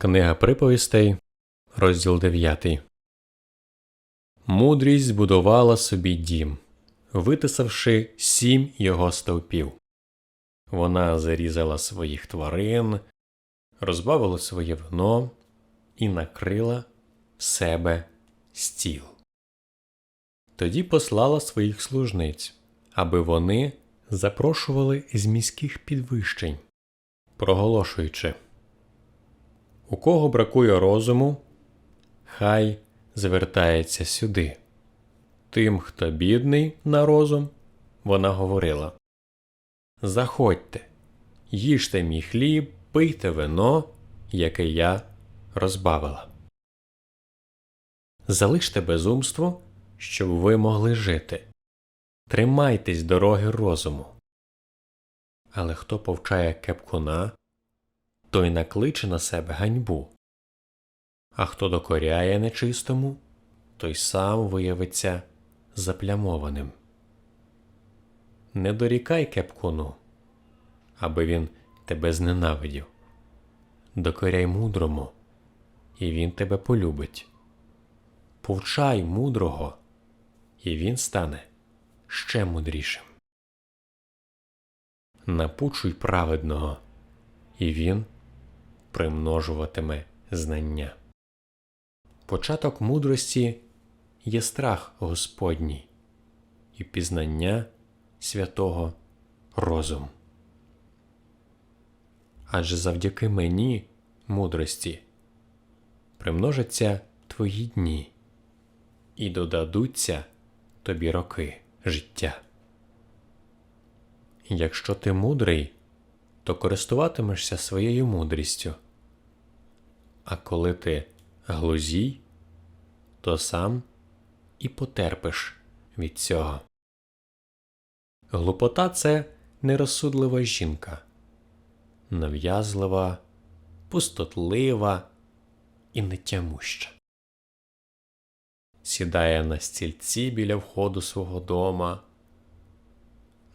Книга приповістей, розділ 9. Мудрість збудувала собі дім, витисавши сім його стовпів. Вона зарізала своїх тварин, розбавила своє вино і накрила в себе стіл. Тоді послала своїх служниць, аби вони запрошували з міських підвищень, проголошуючи У кого бракує розуму, хай звертається сюди. Тим, хто бідний на розум, вона говорила Заходьте, їжте мій хліб, пийте вино, яке я розбавила. Залиште безумство, щоб ви могли жити. Тримайтесь дороги розуму. Але хто повчає кепкуна, той накличе на себе ганьбу. А хто докоряє нечистому, той сам виявиться заплямованим. Не дорікай кепкуну, аби він тебе зненавидів. Докоряй мудрому, і він тебе полюбить. Повчай мудрого, і він стане ще мудрішим. Напучуй праведного, і він примножуватиме знання. Початок мудрості є страх Господній і пізнання святого розум. Адже завдяки мені, мудрості, примножаться твої дні і додадуться тобі роки життя. Якщо ти мудрий, то користуватимешся своєю мудрістю. А коли ти глузій, то сам і потерпиш від цього. Глупота це нерозсудлива жінка, нав'язлива, пустотлива і нетямуща. Сідає на стільці біля входу свого дома,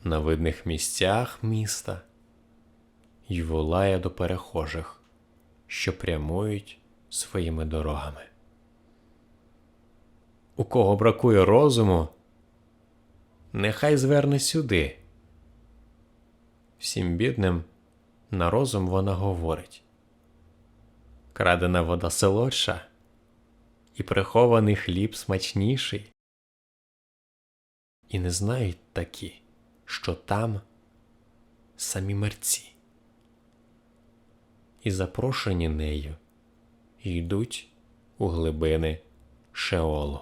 на видних місцях міста й волає до перехожих, що прямують своїми дорогами. У кого бракує розуму, нехай зверне сюди. Всім бідним на розум вона говорить крадена вода солодша і прихований хліб смачніший. І не знають такі, що там самі мерці. І запрошені нею йдуть у глибини Шеолу.